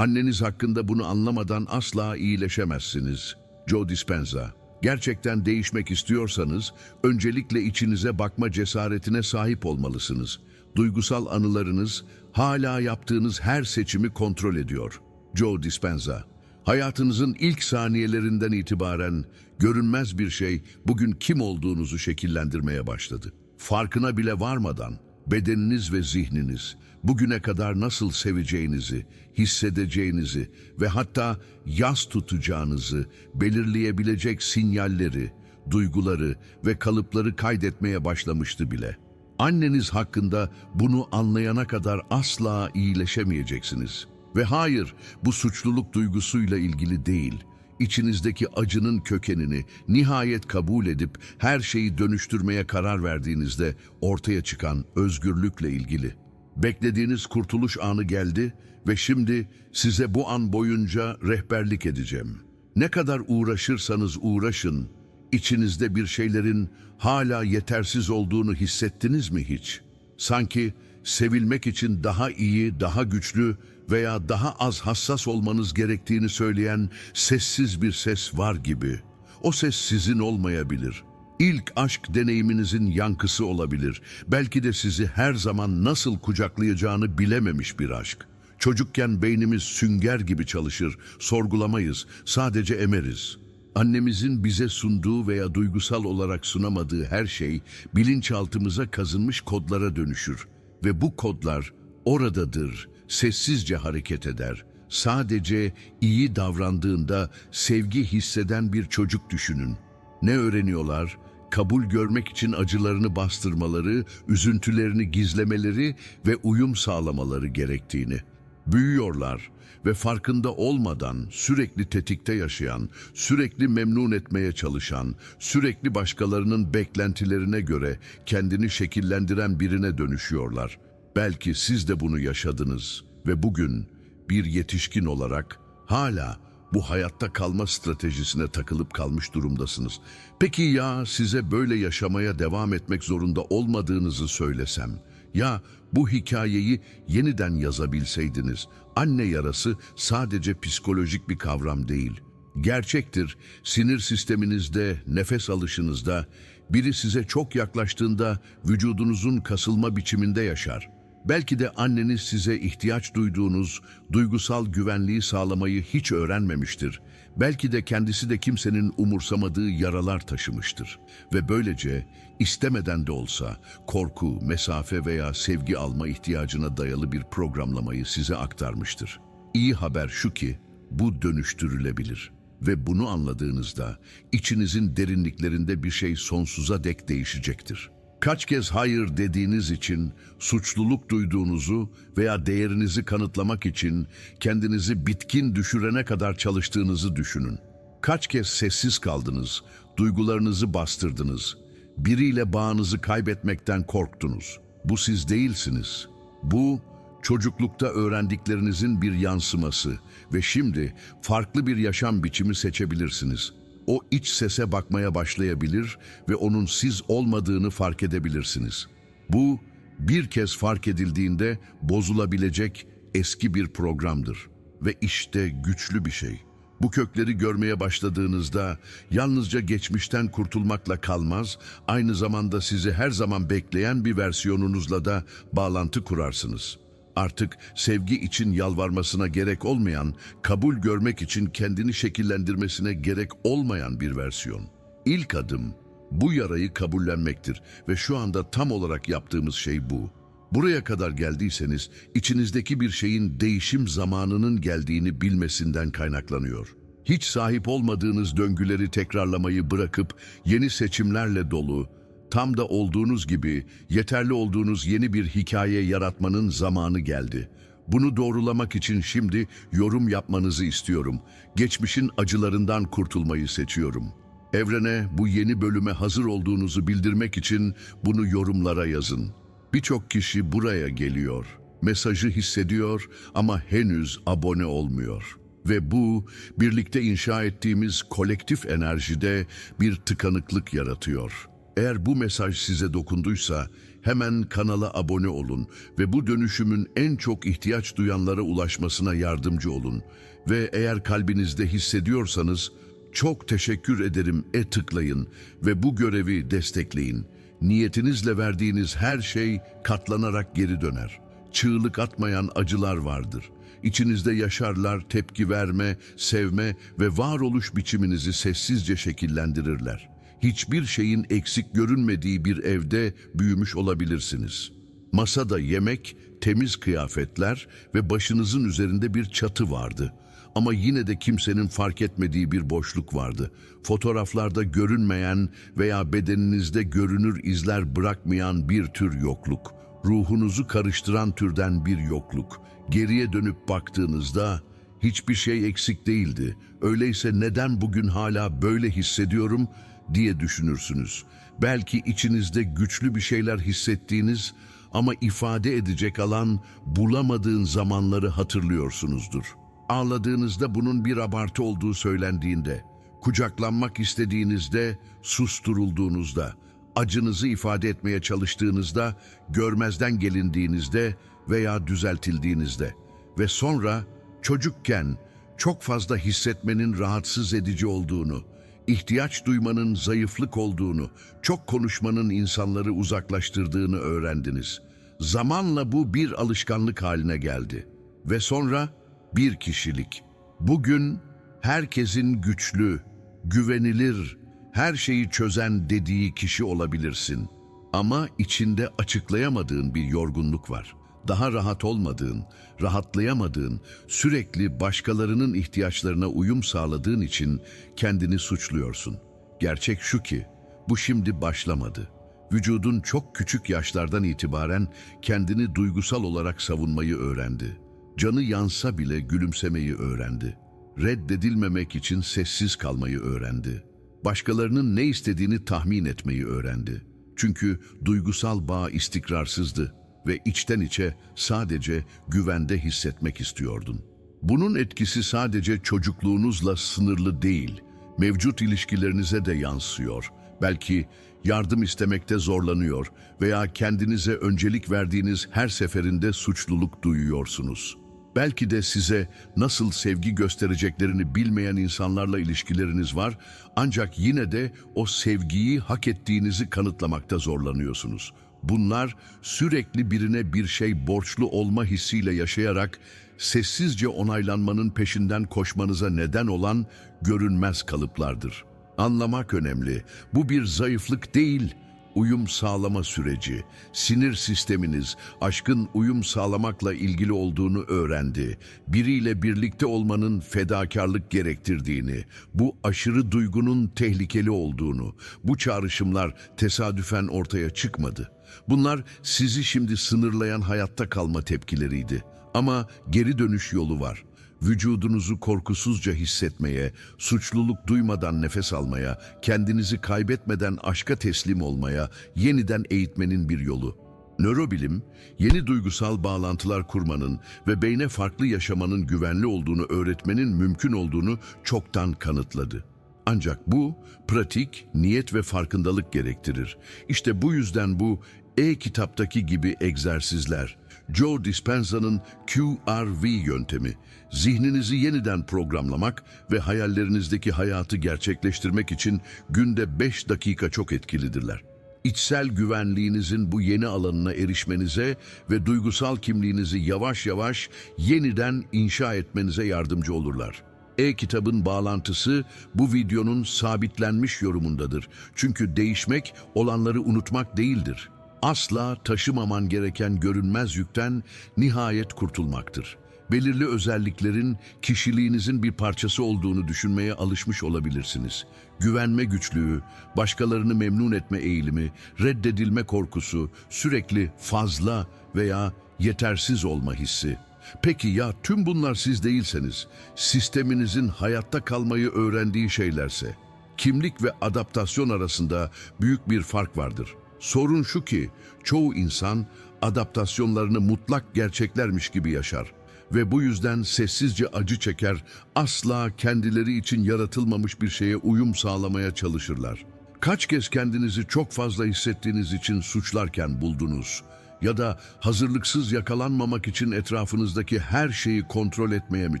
Anneniz hakkında bunu anlamadan asla iyileşemezsiniz. Joe Dispenza. Gerçekten değişmek istiyorsanız öncelikle içinize bakma cesaretine sahip olmalısınız. Duygusal anılarınız hala yaptığınız her seçimi kontrol ediyor. Joe Dispenza. Hayatınızın ilk saniyelerinden itibaren görünmez bir şey bugün kim olduğunuzu şekillendirmeye başladı. Farkına bile varmadan bedeniniz ve zihniniz bugüne kadar nasıl seveceğinizi, hissedeceğinizi ve hatta yas tutacağınızı belirleyebilecek sinyalleri, duyguları ve kalıpları kaydetmeye başlamıştı bile. Anneniz hakkında bunu anlayana kadar asla iyileşemeyeceksiniz. Ve hayır, bu suçluluk duygusuyla ilgili değil, içinizdeki acının kökenini nihayet kabul edip her şeyi dönüştürmeye karar verdiğinizde ortaya çıkan özgürlükle ilgili. Beklediğiniz kurtuluş anı geldi ve şimdi size bu an boyunca rehberlik edeceğim. Ne kadar uğraşırsanız uğraşın, içinizde bir şeylerin hala yetersiz olduğunu hissettiniz mi hiç? Sanki sevilmek için daha iyi, daha güçlü veya daha az hassas olmanız gerektiğini söyleyen sessiz bir ses var gibi. O ses sizin olmayabilir. İlk aşk deneyiminizin yankısı olabilir. Belki de sizi her zaman nasıl kucaklayacağını bilememiş bir aşk. Çocukken beynimiz sünger gibi çalışır, sorgulamayız, sadece emeriz. Annemizin bize sunduğu veya duygusal olarak sunamadığı her şey bilinçaltımıza kazınmış kodlara dönüşür. Ve bu kodlar oradadır, sessizce hareket eder. Sadece iyi davrandığında sevgi hisseden bir çocuk düşünün. Ne öğreniyorlar? Kabul görmek için acılarını bastırmaları, üzüntülerini gizlemeleri ve uyum sağlamaları gerektiğini. Büyüyorlar ve farkında olmadan sürekli tetikte yaşayan, sürekli memnun etmeye çalışan, sürekli başkalarının beklentilerine göre kendini şekillendiren birine dönüşüyorlar. Belki siz de bunu yaşadınız ve bugün bir yetişkin olarak hala bu hayatta kalma stratejisine takılıp kalmış durumdasınız. Peki ya size böyle yaşamaya devam etmek zorunda olmadığınızı söylesem? Ya bu hikayeyi yeniden yazabilseydiniz? Anne yarası sadece psikolojik bir kavram değil. Gerçektir, sinir sisteminizde, nefes alışınızda, biri size çok yaklaştığında vücudunuzun kasılma biçiminde yaşar. Belki de anneniz size ihtiyaç duyduğunuz duygusal güvenliği sağlamayı hiç öğrenmemiştir. Belki de kendisi de kimsenin umursamadığı yaralar taşımıştır. Ve böylece istemeden de olsa korku, mesafe veya sevgi alma ihtiyacına dayalı bir programlamayı size aktarmıştır. İyi haber şu ki bu dönüştürülebilir. Ve bunu anladığınızda içinizin derinliklerinde bir şey sonsuza dek değişecektir. Kaç kez hayır dediğiniz için suçluluk duyduğunuzu veya değerinizi kanıtlamak için kendinizi bitkin düşürene kadar çalıştığınızı düşünün. Kaç kez sessiz kaldınız, duygularınızı bastırdınız, biriyle bağınızı kaybetmekten korktunuz. Bu siz değilsiniz. Bu çocuklukta öğrendiklerinizin bir yansıması ve şimdi farklı bir yaşam biçimi seçebilirsiniz.'' O iç sese bakmaya başlayabilir ve onun siz olmadığını fark edebilirsiniz. Bu bir kez fark edildiğinde bozulabilecek eski bir programdır ve işte güçlü bir şey. Bu kökleri görmeye başladığınızda yalnızca geçmişten kurtulmakla kalmaz, aynı zamanda sizi her zaman bekleyen bir versiyonunuzla da bağlantı kurarsınız.'' Artık sevgi için yalvarmasına gerek olmayan, kabul görmek için kendini şekillendirmesine gerek olmayan bir versiyon. İlk adım bu yarayı kabullenmektir ve şu anda tam olarak yaptığımız şey bu. Buraya kadar geldiyseniz içinizdeki bir şeyin değişim zamanının geldiğini bilmesinden kaynaklanıyor. Hiç sahip olmadığınız döngüleri tekrarlamayı bırakıp yeni seçimlerle dolu, tam da olduğunuz gibi yeterli olduğunuz yeni bir hikaye yaratmanın zamanı geldi. Bunu doğrulamak için şimdi yorum yapmanızı istiyorum. Geçmişin acılarından kurtulmayı seçiyorum. Evrene bu yeni bölüme hazır olduğunuzu bildirmek için bunu yorumlara yazın. Birçok kişi buraya geliyor. Mesajı hissediyor ama henüz abone olmuyor. Ve bu birlikte inşa ettiğimiz kolektif enerjide bir tıkanıklık yaratıyor. Eğer bu mesaj size dokunduysa hemen kanala abone olun ve bu dönüşümün en çok ihtiyaç duyanlara ulaşmasına yardımcı olun. Ve eğer kalbinizde hissediyorsanız çok teşekkür ederim e tıklayın ve bu görevi destekleyin. Niyetinizle verdiğiniz her şey katlanarak geri döner. Çığlık atmayan acılar vardır. İçinizde yaşarlar, tepki verme, sevme ve varoluş biçiminizi sessizce şekillendirirler. Hiçbir şeyin eksik görünmediği bir evde büyümüş olabilirsiniz. Masada yemek, temiz kıyafetler ve başınızın üzerinde bir çatı vardı. Ama yine de kimsenin fark etmediği bir boşluk vardı. Fotoğraflarda görünmeyen veya bedeninizde görünür izler bırakmayan bir tür yokluk. Ruhunuzu karıştıran türden bir yokluk. Geriye dönüp baktığınızda hiçbir şey eksik değildi. Öyleyse neden bugün hala böyle hissediyorum diye düşünürsünüz. Belki içinizde güçlü bir şeyler hissettiğiniz ama ifade edecek alan bulamadığın zamanları hatırlıyorsunuzdur. Ağladığınızda bunun bir abartı olduğu söylendiğinde, kucaklanmak istediğinizde, susturulduğunuzda, acınızı ifade etmeye çalıştığınızda, görmezden gelindiğinizde veya düzeltildiğinizde ve sonra çocukken çok fazla hissetmenin rahatsız edici olduğunu, ihtiyaç duymanın zayıflık olduğunu, çok konuşmanın insanları uzaklaştırdığını öğrendiniz. Zamanla bu bir alışkanlık haline geldi. Ve sonra bir kişilik. Bugün herkesin güçlü, güvenilir, her şeyi çözen dediği kişi olabilirsin. Ama içinde açıklayamadığın bir yorgunluk var. Daha rahat olmadığın, rahatlayamadığın, sürekli başkalarının ihtiyaçlarına uyum sağladığın için kendini suçluyorsun. Gerçek şu ki, bu şimdi başlamadı. Vücudun çok küçük yaşlardan itibaren kendini duygusal olarak savunmayı öğrendi. Canı yansa bile gülümsemeyi öğrendi. Reddedilmemek için sessiz kalmayı öğrendi. Başkalarının ne istediğini tahmin etmeyi öğrendi. Çünkü duygusal bağ istikrarsızdı ve içten içe sadece güvende hissetmek istiyordun. Bunun etkisi sadece çocukluğunuzla sınırlı değil, mevcut ilişkilerinize de yansıyor. Belki yardım istemekte zorlanıyor veya kendinize öncelik verdiğiniz her seferinde suçluluk duyuyorsunuz. Belki de size nasıl sevgi göstereceklerini bilmeyen insanlarla ilişkileriniz var ancak yine de o sevgiyi hak ettiğinizi kanıtlamakta zorlanıyorsunuz. Bunlar sürekli birine bir şey borçlu olma hissiyle yaşayarak sessizce onaylanmanın peşinden koşmanıza neden olan görünmez kalıplardır. Anlamak önemli. Bu bir zayıflık değil, uyum sağlama süreci. Sinir sisteminiz aşkın uyum sağlamakla ilgili olduğunu öğrendi. Biriyle birlikte olmanın fedakarlık gerektirdiğini, bu aşırı duygunun tehlikeli olduğunu, bu çağrışımlar tesadüfen ortaya çıkmadı. Bunlar sizi şimdi sınırlayan hayatta kalma tepkileriydi. Ama geri dönüş yolu var vücudunuzu korkusuzca hissetmeye, suçluluk duymadan nefes almaya, kendinizi kaybetmeden aşka teslim olmaya, yeniden eğitmenin bir yolu. Nörobilim, yeni duygusal bağlantılar kurmanın ve beyne farklı yaşamanın güvenli olduğunu öğretmenin mümkün olduğunu çoktan kanıtladı. Ancak bu, pratik, niyet ve farkındalık gerektirir. İşte bu yüzden bu e-kitaptaki gibi egzersizler, Joe Dispenza'nın QRV yöntemi, zihninizi yeniden programlamak ve hayallerinizdeki hayatı gerçekleştirmek için günde 5 dakika çok etkilidirler. İçsel güvenliğinizin bu yeni alanına erişmenize ve duygusal kimliğinizi yavaş yavaş yeniden inşa etmenize yardımcı olurlar. E-kitabın bağlantısı bu videonun sabitlenmiş yorumundadır. Çünkü değişmek olanları unutmak değildir asla taşımaman gereken görünmez yükten nihayet kurtulmaktır. Belirli özelliklerin kişiliğinizin bir parçası olduğunu düşünmeye alışmış olabilirsiniz. Güvenme güçlüğü, başkalarını memnun etme eğilimi, reddedilme korkusu, sürekli fazla veya yetersiz olma hissi. Peki ya tüm bunlar siz değilseniz, sisteminizin hayatta kalmayı öğrendiği şeylerse, kimlik ve adaptasyon arasında büyük bir fark vardır. Sorun şu ki çoğu insan adaptasyonlarını mutlak gerçeklermiş gibi yaşar ve bu yüzden sessizce acı çeker, asla kendileri için yaratılmamış bir şeye uyum sağlamaya çalışırlar. Kaç kez kendinizi çok fazla hissettiğiniz için suçlarken buldunuz? Ya da hazırlıksız yakalanmamak için etrafınızdaki her şeyi kontrol etmeye mi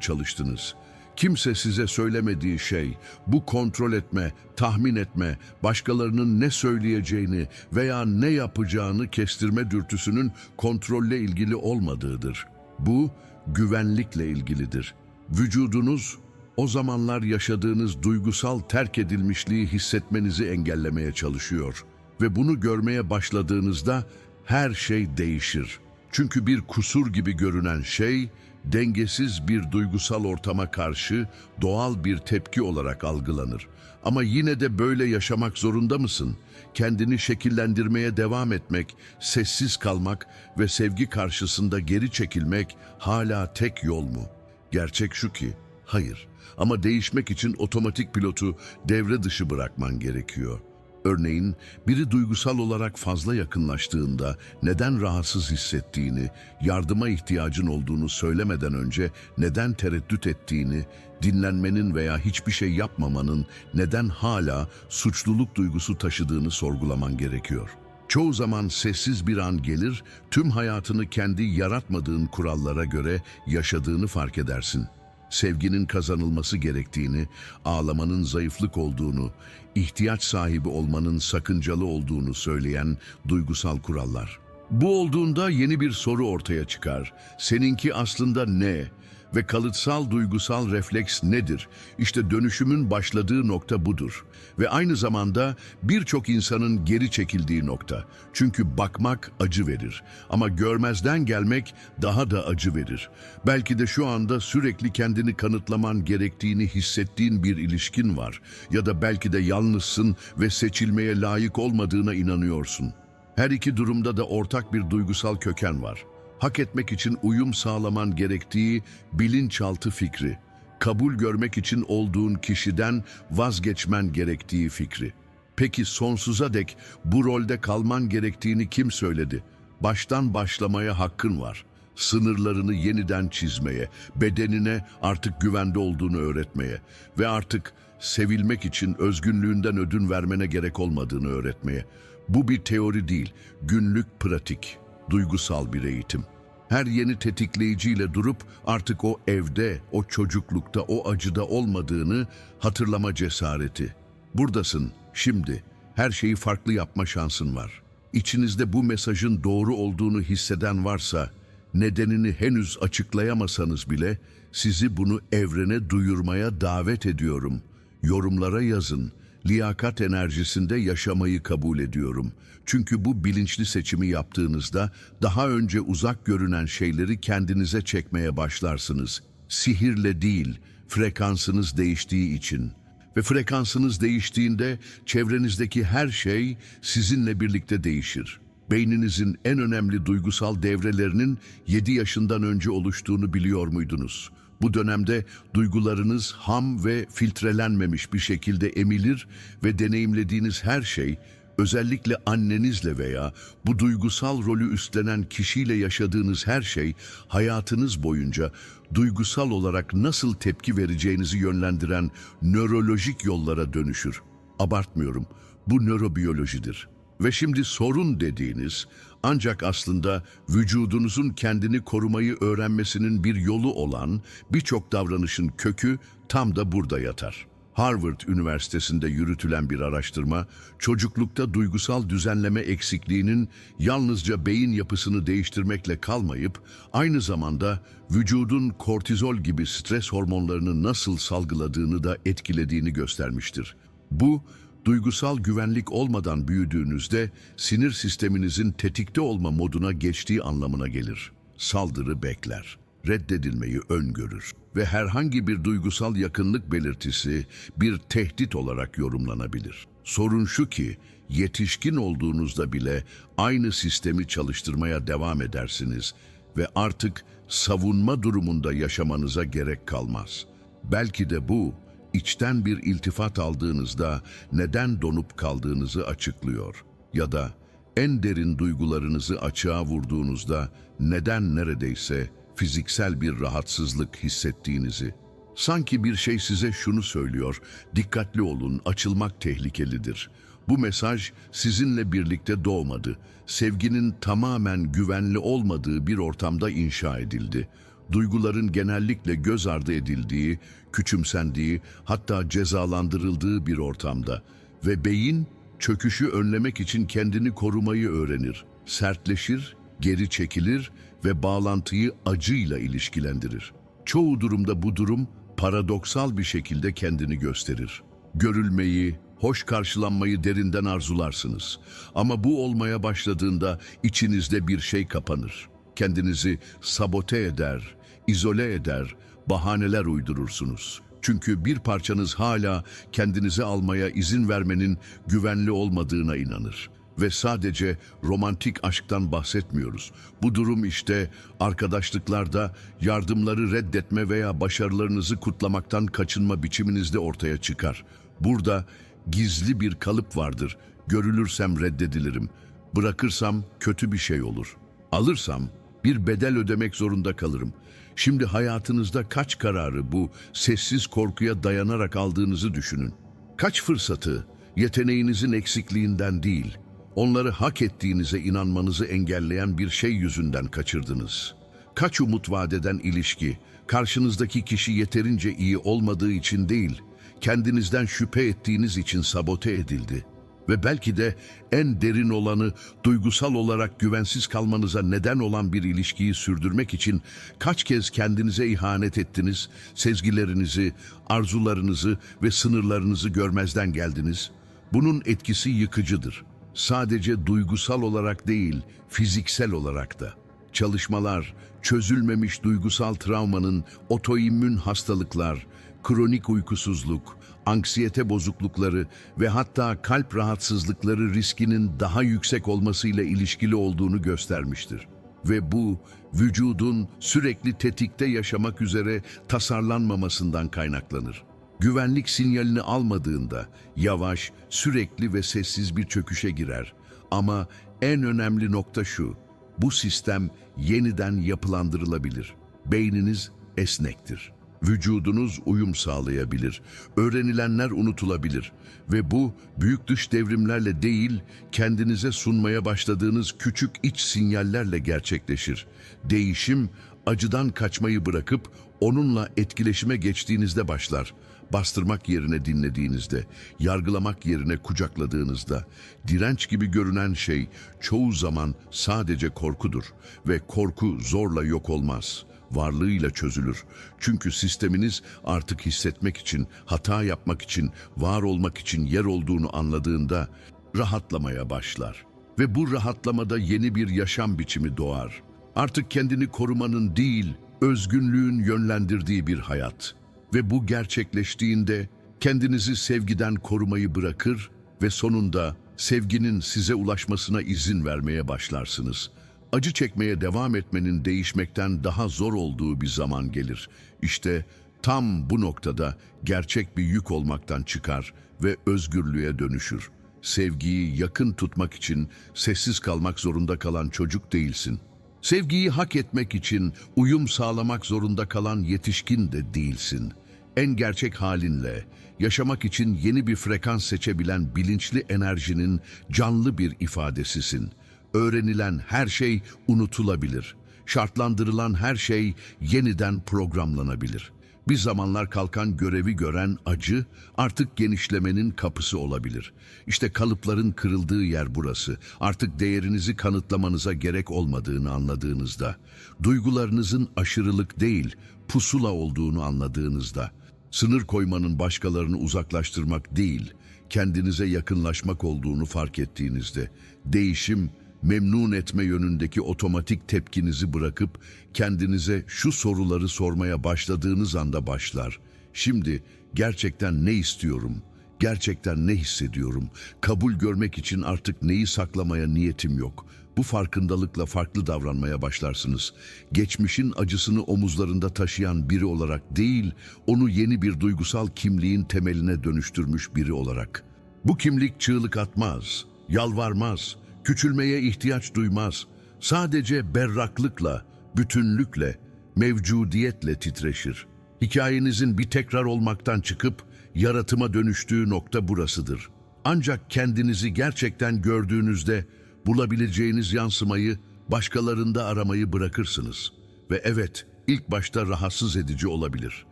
çalıştınız? Kimse size söylemediği şey, bu kontrol etme, tahmin etme, başkalarının ne söyleyeceğini veya ne yapacağını kestirme dürtüsünün kontrolle ilgili olmadığıdır. Bu, güvenlikle ilgilidir. Vücudunuz, o zamanlar yaşadığınız duygusal terk edilmişliği hissetmenizi engellemeye çalışıyor. Ve bunu görmeye başladığınızda her şey değişir. Çünkü bir kusur gibi görünen şey, dengesiz bir duygusal ortama karşı doğal bir tepki olarak algılanır. Ama yine de böyle yaşamak zorunda mısın? Kendini şekillendirmeye devam etmek, sessiz kalmak ve sevgi karşısında geri çekilmek hala tek yol mu? Gerçek şu ki, hayır. Ama değişmek için otomatik pilotu devre dışı bırakman gerekiyor. Örneğin biri duygusal olarak fazla yakınlaştığında neden rahatsız hissettiğini, yardıma ihtiyacın olduğunu söylemeden önce neden tereddüt ettiğini, dinlenmenin veya hiçbir şey yapmamanın neden hala suçluluk duygusu taşıdığını sorgulaman gerekiyor. Çoğu zaman sessiz bir an gelir, tüm hayatını kendi yaratmadığın kurallara göre yaşadığını fark edersin sevginin kazanılması gerektiğini, ağlamanın zayıflık olduğunu, ihtiyaç sahibi olmanın sakıncalı olduğunu söyleyen duygusal kurallar. Bu olduğunda yeni bir soru ortaya çıkar. Seninki aslında ne? Ve kalıtsal duygusal refleks nedir? İşte dönüşümün başladığı nokta budur. Ve aynı zamanda birçok insanın geri çekildiği nokta. Çünkü bakmak acı verir. Ama görmezden gelmek daha da acı verir. Belki de şu anda sürekli kendini kanıtlaman gerektiğini hissettiğin bir ilişkin var. Ya da belki de yalnızsın ve seçilmeye layık olmadığına inanıyorsun. Her iki durumda da ortak bir duygusal köken var hak etmek için uyum sağlaman gerektiği bilinçaltı fikri, kabul görmek için olduğun kişiden vazgeçmen gerektiği fikri. Peki sonsuza dek bu rolde kalman gerektiğini kim söyledi? Baştan başlamaya hakkın var. Sınırlarını yeniden çizmeye, bedenine artık güvende olduğunu öğretmeye ve artık sevilmek için özgünlüğünden ödün vermene gerek olmadığını öğretmeye. Bu bir teori değil, günlük pratik duygusal bir eğitim. Her yeni tetikleyiciyle durup artık o evde, o çocuklukta, o acıda olmadığını hatırlama cesareti. Buradasın, şimdi. Her şeyi farklı yapma şansın var. İçinizde bu mesajın doğru olduğunu hisseden varsa, nedenini henüz açıklayamasanız bile sizi bunu evrene duyurmaya davet ediyorum. Yorumlara yazın liyakat enerjisinde yaşamayı kabul ediyorum. Çünkü bu bilinçli seçimi yaptığınızda daha önce uzak görünen şeyleri kendinize çekmeye başlarsınız. Sihirle değil, frekansınız değiştiği için. Ve frekansınız değiştiğinde çevrenizdeki her şey sizinle birlikte değişir. Beyninizin en önemli duygusal devrelerinin 7 yaşından önce oluştuğunu biliyor muydunuz? Bu dönemde duygularınız ham ve filtrelenmemiş bir şekilde emilir ve deneyimlediğiniz her şey özellikle annenizle veya bu duygusal rolü üstlenen kişiyle yaşadığınız her şey hayatınız boyunca duygusal olarak nasıl tepki vereceğinizi yönlendiren nörolojik yollara dönüşür. Abartmıyorum. Bu nörobiyolojidir. Ve şimdi sorun dediğiniz ancak aslında vücudunuzun kendini korumayı öğrenmesinin bir yolu olan birçok davranışın kökü tam da burada yatar. Harvard Üniversitesi'nde yürütülen bir araştırma, çocuklukta duygusal düzenleme eksikliğinin yalnızca beyin yapısını değiştirmekle kalmayıp, aynı zamanda vücudun kortizol gibi stres hormonlarını nasıl salgıladığını da etkilediğini göstermiştir. Bu, duygusal güvenlik olmadan büyüdüğünüzde sinir sisteminizin tetikte olma moduna geçtiği anlamına gelir. Saldırı bekler, reddedilmeyi öngörür ve herhangi bir duygusal yakınlık belirtisi bir tehdit olarak yorumlanabilir. Sorun şu ki, yetişkin olduğunuzda bile aynı sistemi çalıştırmaya devam edersiniz ve artık savunma durumunda yaşamanıza gerek kalmaz. Belki de bu, içten bir iltifat aldığınızda neden donup kaldığınızı açıklıyor. Ya da en derin duygularınızı açığa vurduğunuzda neden neredeyse fiziksel bir rahatsızlık hissettiğinizi. Sanki bir şey size şunu söylüyor, dikkatli olun, açılmak tehlikelidir. Bu mesaj sizinle birlikte doğmadı. Sevginin tamamen güvenli olmadığı bir ortamda inşa edildi. Duyguların genellikle göz ardı edildiği, küçümsendiği, hatta cezalandırıldığı bir ortamda. Ve beyin çöküşü önlemek için kendini korumayı öğrenir. Sertleşir, geri çekilir ve bağlantıyı acıyla ilişkilendirir. Çoğu durumda bu durum paradoksal bir şekilde kendini gösterir. Görülmeyi, hoş karşılanmayı derinden arzularsınız. Ama bu olmaya başladığında içinizde bir şey kapanır. Kendinizi sabote eder, izole eder, bahaneler uydurursunuz. Çünkü bir parçanız hala kendinize almaya izin vermenin güvenli olmadığına inanır. Ve sadece romantik aşktan bahsetmiyoruz. Bu durum işte arkadaşlıklarda yardımları reddetme veya başarılarınızı kutlamaktan kaçınma biçiminizde ortaya çıkar. Burada gizli bir kalıp vardır. Görülürsem reddedilirim. Bırakırsam kötü bir şey olur. Alırsam bir bedel ödemek zorunda kalırım. Şimdi hayatınızda kaç kararı bu sessiz korkuya dayanarak aldığınızı düşünün. Kaç fırsatı yeteneğinizin eksikliğinden değil, onları hak ettiğinize inanmanızı engelleyen bir şey yüzünden kaçırdınız. Kaç umut vadeden ilişki, karşınızdaki kişi yeterince iyi olmadığı için değil, kendinizden şüphe ettiğiniz için sabote edildi. Ve belki de en derin olanı duygusal olarak güvensiz kalmanıza neden olan bir ilişkiyi sürdürmek için kaç kez kendinize ihanet ettiniz, sezgilerinizi, arzularınızı ve sınırlarınızı görmezden geldiniz. Bunun etkisi yıkıcıdır. Sadece duygusal olarak değil, fiziksel olarak da. Çalışmalar, çözülmemiş duygusal travmanın otoimmün hastalıklar, kronik uykusuzluk, anksiyete bozuklukları ve hatta kalp rahatsızlıkları riskinin daha yüksek olmasıyla ilişkili olduğunu göstermiştir. Ve bu, vücudun sürekli tetikte yaşamak üzere tasarlanmamasından kaynaklanır. Güvenlik sinyalini almadığında yavaş, sürekli ve sessiz bir çöküşe girer. Ama en önemli nokta şu, bu sistem yeniden yapılandırılabilir. Beyniniz esnektir. Vücudunuz uyum sağlayabilir. Öğrenilenler unutulabilir. Ve bu büyük dış devrimlerle değil, kendinize sunmaya başladığınız küçük iç sinyallerle gerçekleşir. Değişim, acıdan kaçmayı bırakıp onunla etkileşime geçtiğinizde başlar. Bastırmak yerine dinlediğinizde, yargılamak yerine kucakladığınızda, direnç gibi görünen şey çoğu zaman sadece korkudur ve korku zorla yok olmaz.'' Varlığıyla çözülür. Çünkü sisteminiz artık hissetmek için, hata yapmak için, var olmak için yer olduğunu anladığında rahatlamaya başlar. Ve bu rahatlamada yeni bir yaşam biçimi doğar. Artık kendini korumanın değil, özgünlüğün yönlendirdiği bir hayat. Ve bu gerçekleştiğinde kendinizi sevgiden korumayı bırakır ve sonunda sevginin size ulaşmasına izin vermeye başlarsınız.'' Acı çekmeye devam etmenin değişmekten daha zor olduğu bir zaman gelir. İşte tam bu noktada gerçek bir yük olmaktan çıkar ve özgürlüğe dönüşür. Sevgiyi yakın tutmak için sessiz kalmak zorunda kalan çocuk değilsin. Sevgiyi hak etmek için uyum sağlamak zorunda kalan yetişkin de değilsin. En gerçek halinle, yaşamak için yeni bir frekans seçebilen bilinçli enerjinin canlı bir ifadesisin.'' Öğrenilen her şey unutulabilir. Şartlandırılan her şey yeniden programlanabilir. Bir zamanlar kalkan görevi gören acı artık genişlemenin kapısı olabilir. İşte kalıpların kırıldığı yer burası. Artık değerinizi kanıtlamanıza gerek olmadığını anladığınızda, duygularınızın aşırılık değil, pusula olduğunu anladığınızda, sınır koymanın başkalarını uzaklaştırmak değil, kendinize yakınlaşmak olduğunu fark ettiğinizde, değişim memnun etme yönündeki otomatik tepkinizi bırakıp kendinize şu soruları sormaya başladığınız anda başlar. Şimdi gerçekten ne istiyorum? Gerçekten ne hissediyorum? Kabul görmek için artık neyi saklamaya niyetim yok. Bu farkındalıkla farklı davranmaya başlarsınız. Geçmişin acısını omuzlarında taşıyan biri olarak değil, onu yeni bir duygusal kimliğin temeline dönüştürmüş biri olarak. Bu kimlik çığlık atmaz, yalvarmaz, küçülmeye ihtiyaç duymaz. Sadece berraklıkla, bütünlükle, mevcudiyetle titreşir. Hikayenizin bir tekrar olmaktan çıkıp yaratıma dönüştüğü nokta burasıdır. Ancak kendinizi gerçekten gördüğünüzde bulabileceğiniz yansımayı başkalarında aramayı bırakırsınız. Ve evet, ilk başta rahatsız edici olabilir.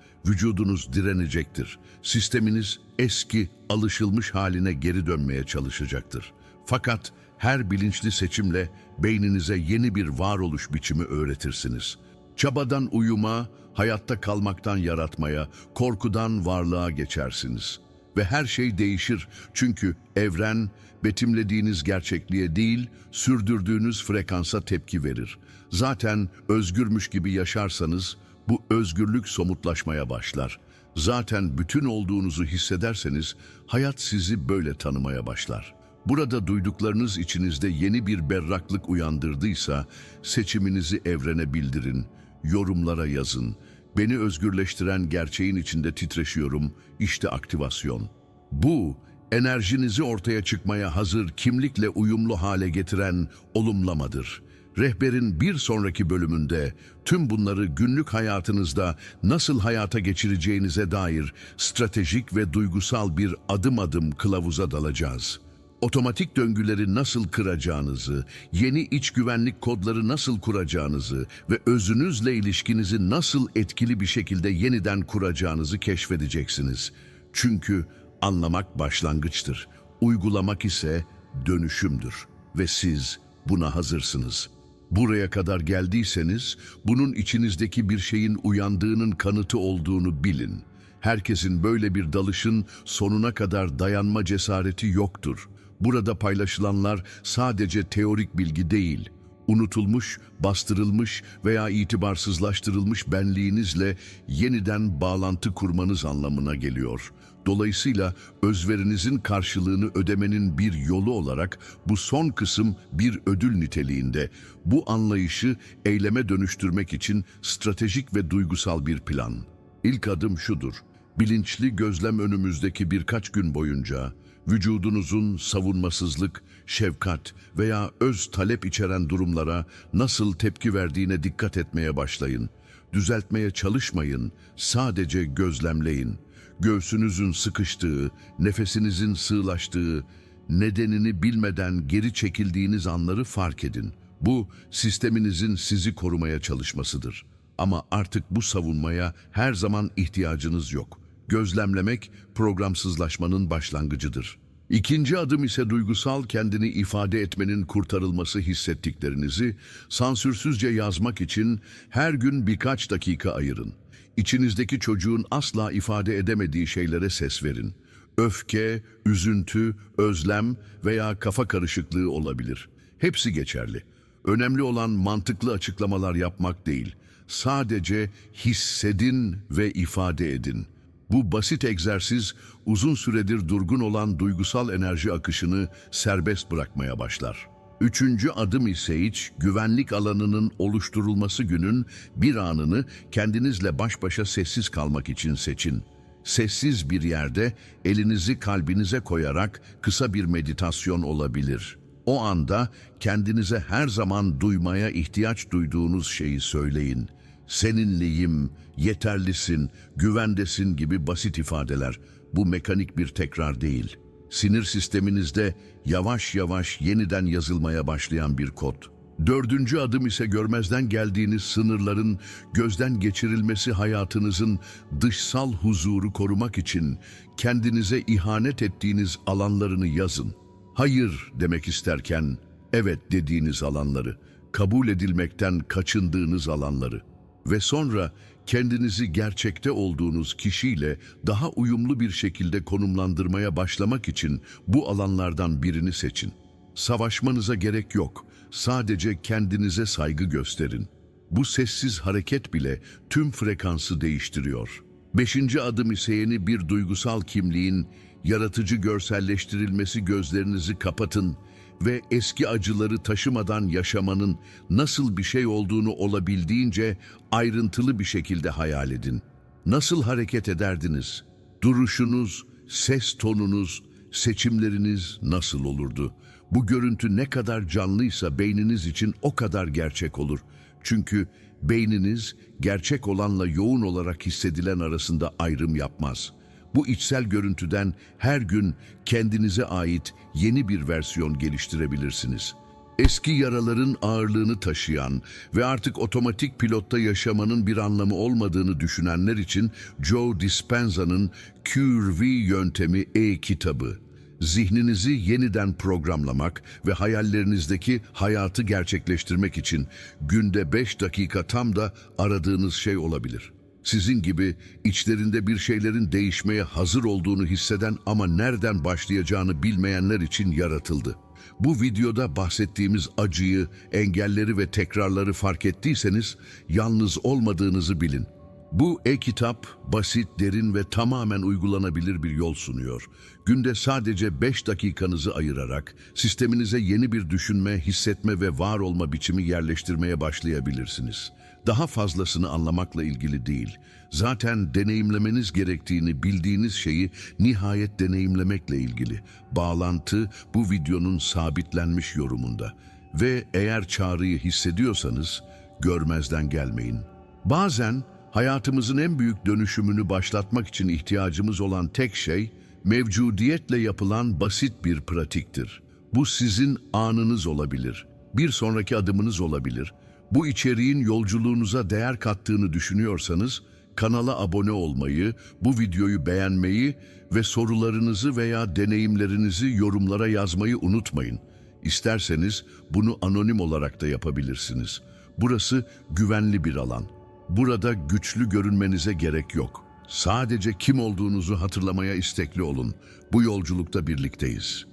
Vücudunuz direnecektir. Sisteminiz eski, alışılmış haline geri dönmeye çalışacaktır. Fakat her bilinçli seçimle beyninize yeni bir varoluş biçimi öğretirsiniz. Çabadan uyuma, hayatta kalmaktan yaratmaya, korkudan varlığa geçersiniz. Ve her şey değişir çünkü evren betimlediğiniz gerçekliğe değil, sürdürdüğünüz frekansa tepki verir. Zaten özgürmüş gibi yaşarsanız bu özgürlük somutlaşmaya başlar. Zaten bütün olduğunuzu hissederseniz hayat sizi böyle tanımaya başlar. Burada duyduklarınız içinizde yeni bir berraklık uyandırdıysa seçiminizi evrene bildirin, yorumlara yazın. Beni özgürleştiren gerçeğin içinde titreşiyorum, işte aktivasyon. Bu, enerjinizi ortaya çıkmaya hazır kimlikle uyumlu hale getiren olumlamadır. Rehberin bir sonraki bölümünde tüm bunları günlük hayatınızda nasıl hayata geçireceğinize dair stratejik ve duygusal bir adım adım kılavuza dalacağız. Otomatik döngüleri nasıl kıracağınızı, yeni iç güvenlik kodları nasıl kuracağınızı ve özünüzle ilişkinizi nasıl etkili bir şekilde yeniden kuracağınızı keşfedeceksiniz. Çünkü anlamak başlangıçtır, uygulamak ise dönüşümdür ve siz buna hazırsınız. Buraya kadar geldiyseniz bunun içinizdeki bir şeyin uyandığının kanıtı olduğunu bilin. Herkesin böyle bir dalışın sonuna kadar dayanma cesareti yoktur. Burada paylaşılanlar sadece teorik bilgi değil, unutulmuş, bastırılmış veya itibarsızlaştırılmış benliğinizle yeniden bağlantı kurmanız anlamına geliyor. Dolayısıyla özverinizin karşılığını ödemenin bir yolu olarak bu son kısım bir ödül niteliğinde. Bu anlayışı eyleme dönüştürmek için stratejik ve duygusal bir plan. İlk adım şudur. Bilinçli gözlem önümüzdeki birkaç gün boyunca vücudunuzun savunmasızlık, şefkat veya öz talep içeren durumlara nasıl tepki verdiğine dikkat etmeye başlayın. Düzeltmeye çalışmayın, sadece gözlemleyin. Göğsünüzün sıkıştığı, nefesinizin sığlaştığı, nedenini bilmeden geri çekildiğiniz anları fark edin. Bu sisteminizin sizi korumaya çalışmasıdır. Ama artık bu savunmaya her zaman ihtiyacınız yok. Gözlemlemek programsızlaşmanın başlangıcıdır. İkinci adım ise duygusal kendini ifade etmenin kurtarılması hissettiklerinizi sansürsüzce yazmak için her gün birkaç dakika ayırın. İçinizdeki çocuğun asla ifade edemediği şeylere ses verin. Öfke, üzüntü, özlem veya kafa karışıklığı olabilir. Hepsi geçerli. Önemli olan mantıklı açıklamalar yapmak değil. Sadece hissedin ve ifade edin. Bu basit egzersiz uzun süredir durgun olan duygusal enerji akışını serbest bırakmaya başlar. Üçüncü adım ise hiç güvenlik alanının oluşturulması günün bir anını kendinizle baş başa sessiz kalmak için seçin. Sessiz bir yerde elinizi kalbinize koyarak kısa bir meditasyon olabilir. O anda kendinize her zaman duymaya ihtiyaç duyduğunuz şeyi söyleyin. Seninleyim, yeterlisin, güvendesin gibi basit ifadeler. Bu mekanik bir tekrar değil. Sinir sisteminizde yavaş yavaş yeniden yazılmaya başlayan bir kod. Dördüncü adım ise görmezden geldiğiniz sınırların gözden geçirilmesi hayatınızın dışsal huzuru korumak için kendinize ihanet ettiğiniz alanlarını yazın. Hayır demek isterken evet dediğiniz alanları, kabul edilmekten kaçındığınız alanları ve sonra kendinizi gerçekte olduğunuz kişiyle daha uyumlu bir şekilde konumlandırmaya başlamak için bu alanlardan birini seçin. Savaşmanıza gerek yok. Sadece kendinize saygı gösterin. Bu sessiz hareket bile tüm frekansı değiştiriyor. Beşinci adım ise yeni bir duygusal kimliğin yaratıcı görselleştirilmesi gözlerinizi kapatın ve eski acıları taşımadan yaşamanın nasıl bir şey olduğunu olabildiğince ayrıntılı bir şekilde hayal edin. Nasıl hareket ederdiniz? Duruşunuz, ses tonunuz, seçimleriniz nasıl olurdu? Bu görüntü ne kadar canlıysa beyniniz için o kadar gerçek olur. Çünkü beyniniz gerçek olanla yoğun olarak hissedilen arasında ayrım yapmaz. Bu içsel görüntüden her gün kendinize ait yeni bir versiyon geliştirebilirsiniz. Eski yaraların ağırlığını taşıyan ve artık otomatik pilotta yaşamanın bir anlamı olmadığını düşünenler için Joe Dispenza'nın Cure V yöntemi e-kitabı. Zihninizi yeniden programlamak ve hayallerinizdeki hayatı gerçekleştirmek için günde 5 dakika tam da aradığınız şey olabilir. Sizin gibi içlerinde bir şeylerin değişmeye hazır olduğunu hisseden ama nereden başlayacağını bilmeyenler için yaratıldı. Bu videoda bahsettiğimiz acıyı, engelleri ve tekrarları fark ettiyseniz yalnız olmadığınızı bilin. Bu e-kitap basit, derin ve tamamen uygulanabilir bir yol sunuyor. Günde sadece 5 dakikanızı ayırarak sisteminize yeni bir düşünme, hissetme ve var olma biçimi yerleştirmeye başlayabilirsiniz. Daha fazlasını anlamakla ilgili değil, zaten deneyimlemeniz gerektiğini bildiğiniz şeyi nihayet deneyimlemekle ilgili. Bağlantı bu videonun sabitlenmiş yorumunda. Ve eğer çağrıyı hissediyorsanız görmezden gelmeyin. Bazen hayatımızın en büyük dönüşümünü başlatmak için ihtiyacımız olan tek şey mevcudiyetle yapılan basit bir pratiktir. Bu sizin anınız olabilir, bir sonraki adımınız olabilir. Bu içeriğin yolculuğunuza değer kattığını düşünüyorsanız kanala abone olmayı, bu videoyu beğenmeyi ve sorularınızı veya deneyimlerinizi yorumlara yazmayı unutmayın. İsterseniz bunu anonim olarak da yapabilirsiniz. Burası güvenli bir alan. Burada güçlü görünmenize gerek yok. Sadece kim olduğunuzu hatırlamaya istekli olun. Bu yolculukta birlikteyiz.